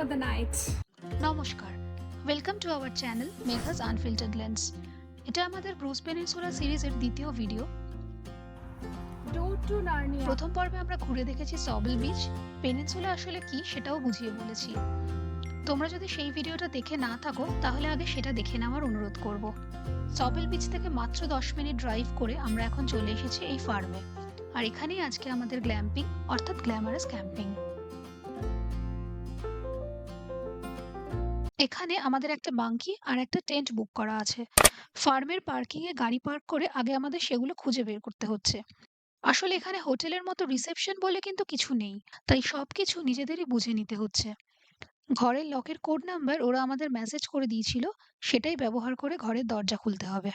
for the night. নমস্কার। Welcome to our channel Meghas unfiltered lens এটা আমাদের Bruce peninsula সিরিজের দ্বিতীয় ভিডিও. প্রথম পর্বে আমরা ঘুরে দেখেছি সবেল বিচ পেনিনসুলা আসলে কি সেটাও বুঝিয়ে বলেছি। তোমরা যদি সেই ভিডিওটা দেখে না থাকো তাহলে আগে সেটা দেখে নেওয়ার অনুরোধ করব। সবেল বিচ থেকে মাত্র দশ মিনিট ড্রাইভ করে আমরা এখন চলে এসেছি এই ফার্মে আর এখানেই আজকে আমাদের গ্ল্যাম্পিং অর্থাৎ গ্ল্যামারাস ক্যাম্পিং এখানে আমাদের একটা বাঙ্কি আর একটা টেন্ট বুক করা আছে। ফার্মের পার্কিং এ গাড়ি পার্ক করে আগে আমাদের সেগুলো খুঁজে বের করতে হচ্ছে। আসলে এখানে হোটেলের মতো রিসেপশন বলে কিন্তু কিছু নেই, তাই সবকিছু নিজেদেরই বুঝে নিতে হচ্ছে। ঘরের লকের কোড নাম্বার ওরা আমাদের মেসেজ করে দিয়েছিল, সেটাই ব্যবহার করে ঘরের দরজা খুলতে হবে।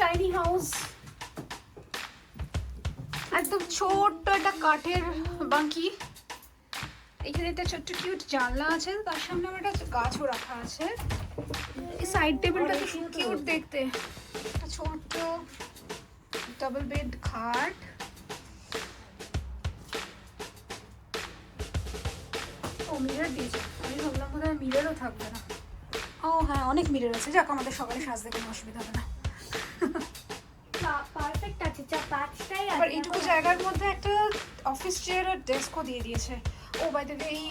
টাইনি হাউস একদম ছোট্ট একটা কাঠের বাঙ্কি। এখানে একটা ছোট্ট কিউট জানলা আছে তার সামনে আবার একটা গাছও রাখা আছে। এই সাইড টেবিলটা কি কিউট দেখতে। একটা ছোট্ট ডাবল বেড খাট। ও মিরর দিয়েছে। আমি ভাবলাম বোধ হয় মিররও থাকবে না। ও হ্যাঁ অনেক মিরর আছে। যাক আমাদের সকালে সাজতে কোনো অসুবিধা হবে না। পারফেক্ট আছে যা পাঁচটাই আবার এইটুকু জায়গার মধ্যে একটা অফিস চেয়ার আর ডেস্কও দিয়ে দিয়েছে। ও বাই দ্য এই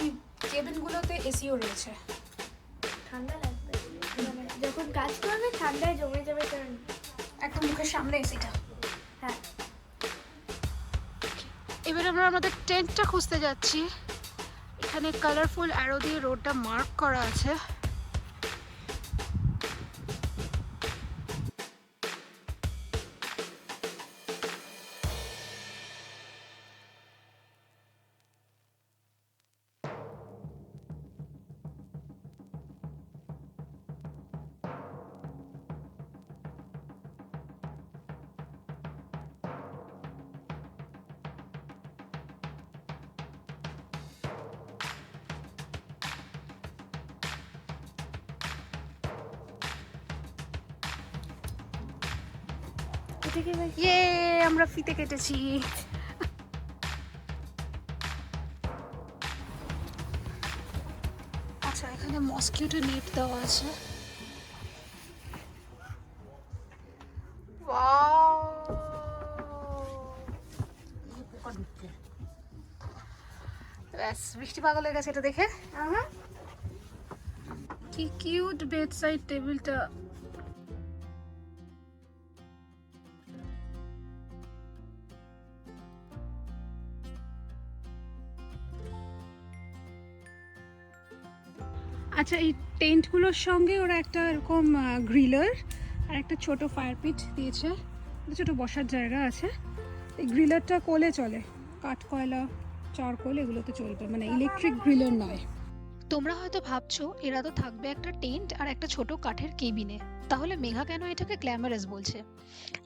কেবিনগুলোতে এসিও রয়েছে। ঠান্ডা লাগবে। যখন কাজ করবে ঠান্ডায় জমে যাবে কারণ। একদম মুখের সামনে এসিটা হ্যাঁ। এবার আমরা আমাদের টেন্টটা খুঁজতে যাচ্ছি। এখানে কালারফুল অ্যারো দিয়ে রোডটা মার্ক করা আছে। ইয়ে আমরা ফিতে কেটেছি। আচ্ছা এখানে মসকিউটো নেট দেওয়া আছে। ব্যাস বৃষ্টি পাগল হয়ে গেছে এটা দেখে। কি কিউট বেড সাইড টেবিলটা। আচ্ছা এই টেন্টগুলোর সঙ্গে ওরা একটা এরকম গ্রিলার আর একটা ছোট ফায়ার পিট দিয়েছে। ছোট বসার জায়গা আছে। এই গ্রিলারটা কোলে চলে। কাঠ কয়লা চারকোল এগুলোতে চলবে। মানে ইলেকট্রিক গ্রিলার নয়। তোমরা হয়তো ভাবছ, এরা তো থাকবে একটা টেন্ট আর একটা ছোট কাঠের কেবিনে। তাহলে মেঘা কেন এটাকে গ্ল্যামারাস বলছে?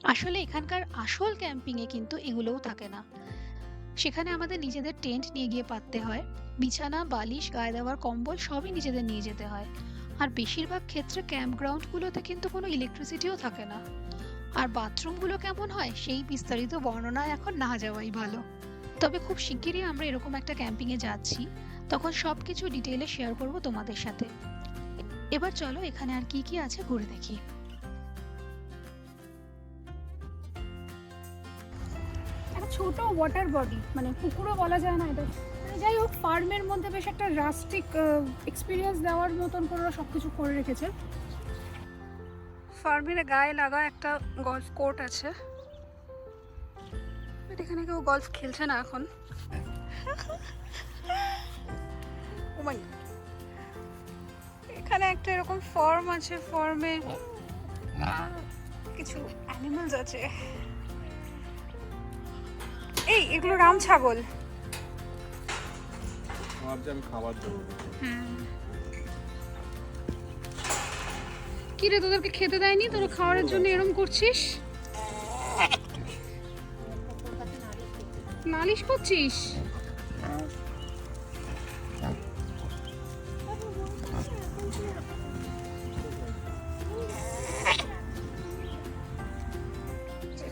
আসলে এখানকার আসল ক্যাম্পিংয়ে কিন্তু এগুলোও থাকে না। সেখানে আমাদের নিজেদের টেন্ট নিয়ে গিয়ে পাততে হয়। বিছানা, বালিশ গায়ে দেওয়ার কম্বল সবই নিজেদের নিয়ে যেতে হয়। আর বেশিরভাগ ক্ষেত্রে ক্যাম্প গ্রাউন্ডগুলোতে কিন্তু কোনো ইলেকট্রিসিটিও থাকে না। আর বাথরুমগুলো কেমন হয়, সেই বিস্তারিত বর্ণনা এখন না যাওয়াই ভালো। তবে খুব শিগগিরই আমরা এরকম একটা ক্যাম্পিংয়ে যাচ্ছি। তখন সব কিছু ডিটেইলে শেয়ার করব তোমাদের সাথে। এবার চলো এখানে আর কি কি আছে ঘুরে দেখি। ছোট ওয়াটার বডি মানে পুকুরও বলা যায় না এটা। মানে যাই হোক ফার্মের মধ্যে বেশ একটা রাস্টিক এক্সপিরিয়েন্স দেওয়ার মতন করে ওরা সব কিছু করে রেখেছে। ফার্মের গায়ে লাগা একটা গলফ কোর্ট আছে। এখানে কেউ গলফ খেলছে না এখন। Oh এখানে একটা এরকম ফর্ম আছে ফর্মে কিছু অ্যানিমালস আছে। এই এগুলো রাম ছাগল। ভাবছি আমি খাবার দেবো। কি রে তোদেরকে খেতে দেয়নি? তোরা খাওয়ার জন্য এরম করছিস? নালিশ করছিস?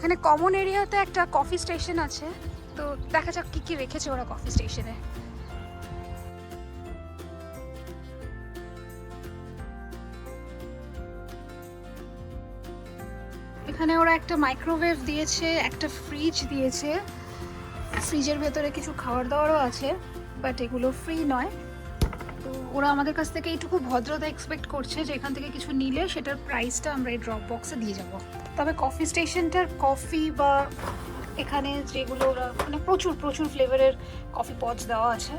এখানে কমন এরিয়াতে একটা কফি স্টেশন আছে। তো দেখা যাক কি কি রেখেছে ওরা কফি স্টেশনে এখানে ওরা একটা মাইক্রোওয়েভ দিয়েছে, একটা ফ্রিজ দিয়েছে। ফ্রিজের ভেতরে কিছু খাবার দাবারও আছে বাট এগুলো ফ্রি নয়। তো ওরা আমাদের কাছ থেকে এইটুকু ভদ্রতা এক্সপেক্ট করছে যে এখান থেকে কিছু নিলে সেটার প্রাইসটা আমরা এই ড্রপ বক্সে দিয়ে যাব। তবে কফি স্টেশনটার কফি বা এখানে যেগুলো ওরা মানে প্রচুর প্রচুর ফ্লেভারের কফি পচ দেওয়া আছে,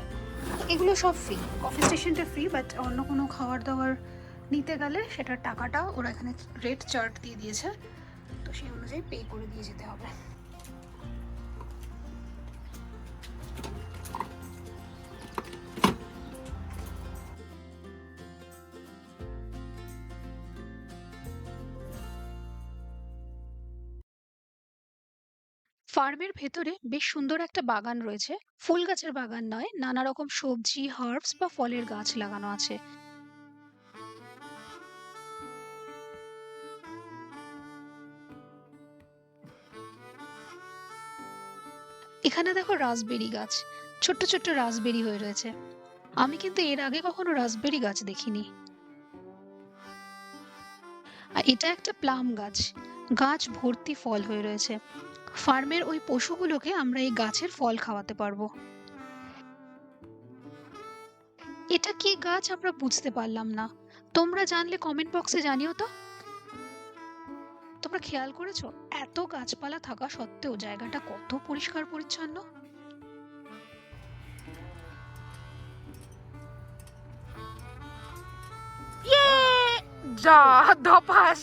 এগুলো সব ফ্রি কফি স্টেশনটা ফ্রি বাট অন্য কোনো খাবার দাবার নিতে গেলে সেটার টাকাটা ওরা এখানে রেট চার্ট দিয়ে দিয়েছে, তো সেই অনুযায়ী পে করে দিয়ে যেতে হবে। ফার্মের ভেতরে বেশ সুন্দর একটা বাগান রয়েছে। ফুল গাছের বাগান নয়, নানা রকম সবজি হার্বস বা ফলের গাছ লাগানো আছে। এখানে দেখো রাসবেরি গাছ। ছোট্ট ছোট্ট রাসবেরি হয়ে রয়েছে। আমি কিন্তু এর আগে কখনো রাসবেরি গাছ দেখিনি। আর এটা একটা প্লাম গাছ। গাছ ভর্তি ফল হয়ে রয়েছে। ফার্মের ওই পশুগুলোকে আমরা এই গাছের ফল খাওয়াতে পারব। এটা কি গাছ আমরা বুঝতে পারলাম না। তোমরা জানলে কমেন্ট বক্সে জানিও তো। তোমরা খেয়াল করেছ? এত গাছপালা থাকা সত্ত্বেও জায়গাটা কত পরিষ্কার পরিচ্ছন্ন। যা ধপাস!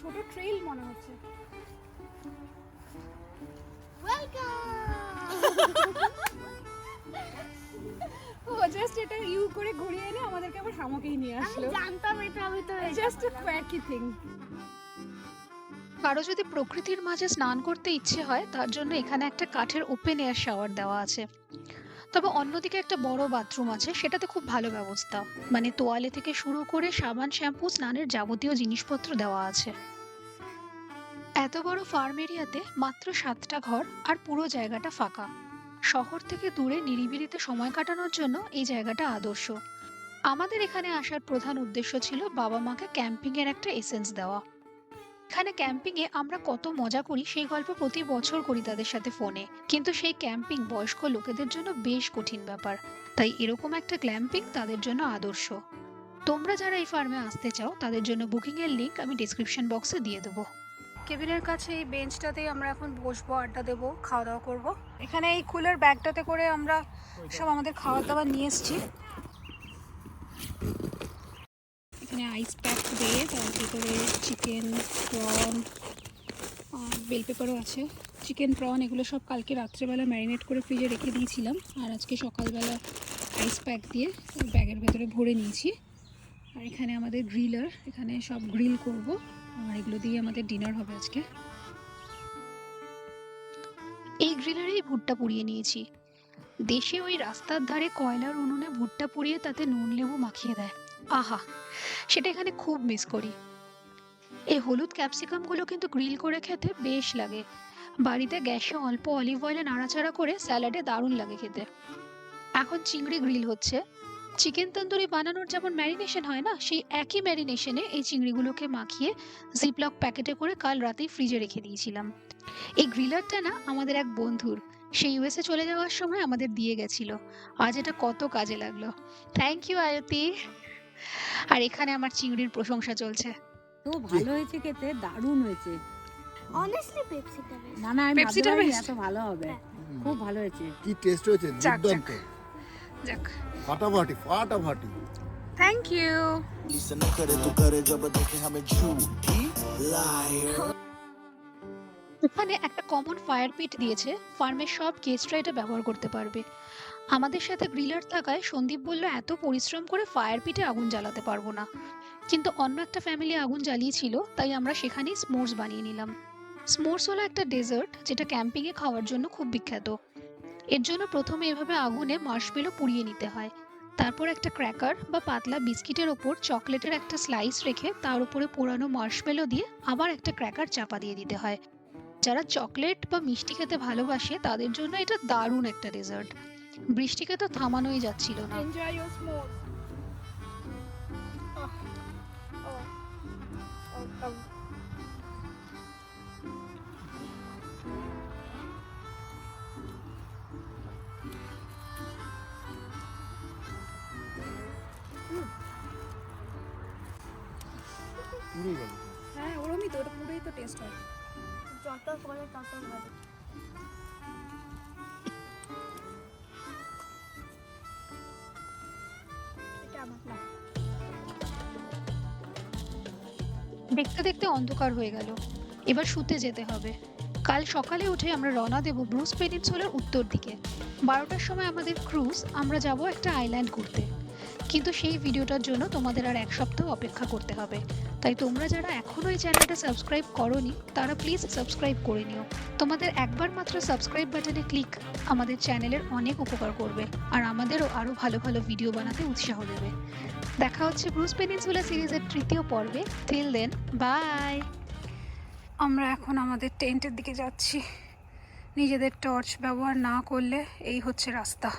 ছোট ট্রেল মনে হচ্ছে। ও জাস্ট এটা ইউ করে ঘুরিয়ে এনে আমাদেরকে আবার নিয়ে আমি আসলো। জানতাম এটা আমি তো জাস্ট আ কোয়ার্কি থিং কারও যদি প্রকৃতির মাঝে স্নান করতে ইচ্ছে হয় তার জন্য এখানে একটা কাঠের ওপেন এয়ার শাওয়ার দেওয়া আছে। তবে অন্যদিকে একটা বড় বাথরুম আছে সেটাতে খুব ভালো ব্যবস্থা। মানে তোয়ালে থেকে শুরু করে সাবান শ্যাম্পু স্নানের যাবতীয় জিনিসপত্র দেওয়া আছে। এত বড় ফার্ম এরিয়াতে মাত্র সাতটা ঘর আর পুরো জায়গাটা ফাঁকা। শহর থেকে দূরে নিরিবিলিতে সময় কাটানোর জন্য এই জায়গাটা আদর্শ। আমাদের এখানে আসার প্রধান উদ্দেশ্য ছিল বাবা মাকে ক্যাম্পিং এর একটা এসেন্স দেওয়া। এখানে ক্যাম্পিং এ আমরা কত মজা করি সেই গল্প প্রতি বছর করি তাদের সাথে ফোনে কিন্তু সেই ক্যাম্পিং বয়স্ক লোকেদের জন্য বেশ কঠিন ব্যাপার। তাই এরকম একটা ক্যাম্পিং তাদের জন্য আদর্শ। তোমরা যারা এই ফার্মে আসতে চাও, তাদের জন্য বুকিং এর লিংক আমি ডিসক্রিপশন বক্সে দিয়ে দেবো। কেবিনের কাছে এই বেঞ্চটাতেই আমরা এখন বসবো, আড্ডা দেবো খাওয়া দাওয়া করব। এখানে এই কুলার ব্যাগটাতে করে আমরা সব আমাদের খাবার দাবার নিয়ে এসেছি। এখানে আইস প্যাক দিয়ে তার ভিতরে চিকেন প্রন বেল পেপারও আছে। চিকেন প্রন এগুলো সব কালকে রাত্রেবেলা ম্যারিনেট করে ফ্রিজে রেখে দিয়েছিলাম। আর আজকে সকালবেলা আইস প্যাক দিয়ে ব্যাগের ভেতরে ভরে নিয়েছি। আর এখানে আমাদের গ্রিলার এখানে সব গ্রিল করব। আর এগুলো দিয়ে আমাদের ডিনার হবে আজকে। এই গ্রিলারেই ভুট্টা পুড়িয়ে নিয়েছি। দেশে ওই রাস্তার ধারে কয়লার উনুনে ভুট্টা পুড়িয়ে তাতে নুন, লেবু মাখিয়ে দেয়। আহা, সেটা এখানে খুব মিস করি। এই হলুদ ক্যাপসিকামগুলো কিন্তু গ্রিল করে খেতে বেশ লাগে। বাড়িতে গ্যাসে অল্প অলিভ অয়েলে নাড়াচাড়া করে স্যালাডে দারুণ লাগে খেতে। এখন চিংড়ি গ্রিল হচ্ছে। চিকেন তন্দুরি বানানোর যেমন ম্যারিনেশন হয় না সেই একই ম্যারিনেশনে এই চিংড়িগুলোকে মাখিয়ে জিপলক প্যাকেটে করে কাল রাতেই ফ্রিজে রেখে দিয়েছিলাম। এই গ্রিলারটা না আমাদের এক বন্ধুর সেই ইউএসএ চলে যাওয়ার সময় আমাদের দিয়ে গেছিল। আজ এটা কত কাজে লাগল। Thank you আয়তি। আর এখানে আমার চিংড়ির প্রশংসা চলছে। তো ভালো হয়েছে খেতে দারুণ হয়েছে। অনেস্টলি পেপসিটা বেস্ট না না আমি ভাবতে এত ভালো হবে। খুব ভালো হয়েছে। কি টেস্ট হয়েছে? দুর্দান্ত। যাক। ফাটাফাটি ফাটাফাটি। থ্যাংক ইউ লিসন করে তু করে জব দেখে হামে ঝুটি লায়ার ওখানে একটা কমন ফায়ার পিট দিয়েছে ফার্মের সব গেস্টরা এটা ব্যবহার করতে পারবে। আমাদের সাথে গ্রিলার থাকায় সন্দীপ বলল এত পরিশ্রম করে ফায়ার পিটে আগুন জ্বালাতে পারব না। কিন্তু অন্য একটা ফ্যামিলি আগুন জ্বালিয়েছিল তাই আমরা সেখানেই স্মোর্স বানিয়ে নিলাম। স্মোর্স হলো একটা ডেজার্ট যেটা ক্যাম্পিংয়ে খাওয়ার জন্য খুব বিখ্যাত। এর জন্য প্রথমে এভাবে আগুনে মার্শমেলো পুড়িয়ে নিতে হয়। তারপর একটা ক্র্যাকার বা পাতলা বিস্কিটের ওপর চকলেটের একটা স্লাইস রেখে তার উপরে পোড়ানো মার্শমেলো দিয়ে আবার একটা ক্র্যাকার চাপা দিয়ে দিতে হয়। যারা চকলেট বা মিষ্টি খেতে ভালোবাসে, তাদের জন্য এটা দারুণ একটা ডেজার্ট বৃষ্টিকে তো থামানোই যাচ্ছিল। না স্মোক টেস্ট হয়। যত করে তত ভালো। দেখতে দেখতে অন্ধকার হয়ে গেল। এবার শুতে যেতে হবে। কাল সকালে উঠে আমরা রওনা দেব ব্রুস পেনিনসুলার উত্তর দিকে। বারোটার সময় আমাদের ক্রুজ, আমরা যাব একটা আইল্যান্ড ঘুরতে। কিন্তু সেই ভিডিওটার জন্য তোমাদের আর এক সপ্তাহ অপেক্ষা করতে হবে। তাই তোমরা যারা এখনও এই চ্যানেলটা সাবস্ক্রাইব করনি, তারা প্লিজ সাবস্ক্রাইব করে নিও। তোমাদের একবার মাত্র সাবস্ক্রাইব বাটনে ক্লিক আমাদের চ্যানেলের অনেক উপকার করবে আর আমাদেরও আরও ভালো ভালো ভিডিও বানাতে উৎসাহ দেবে। দেখা হচ্ছে ব্রুস পেনিনসুলা সিরিজের তৃতীয় পর্বে। টিল দেন বাই আমরা এখন আমাদের টেন্টের দিকে যাচ্ছি। নিজেদের টর্চ ব্যবহার না করলে এই হচ্ছে রাস্তা।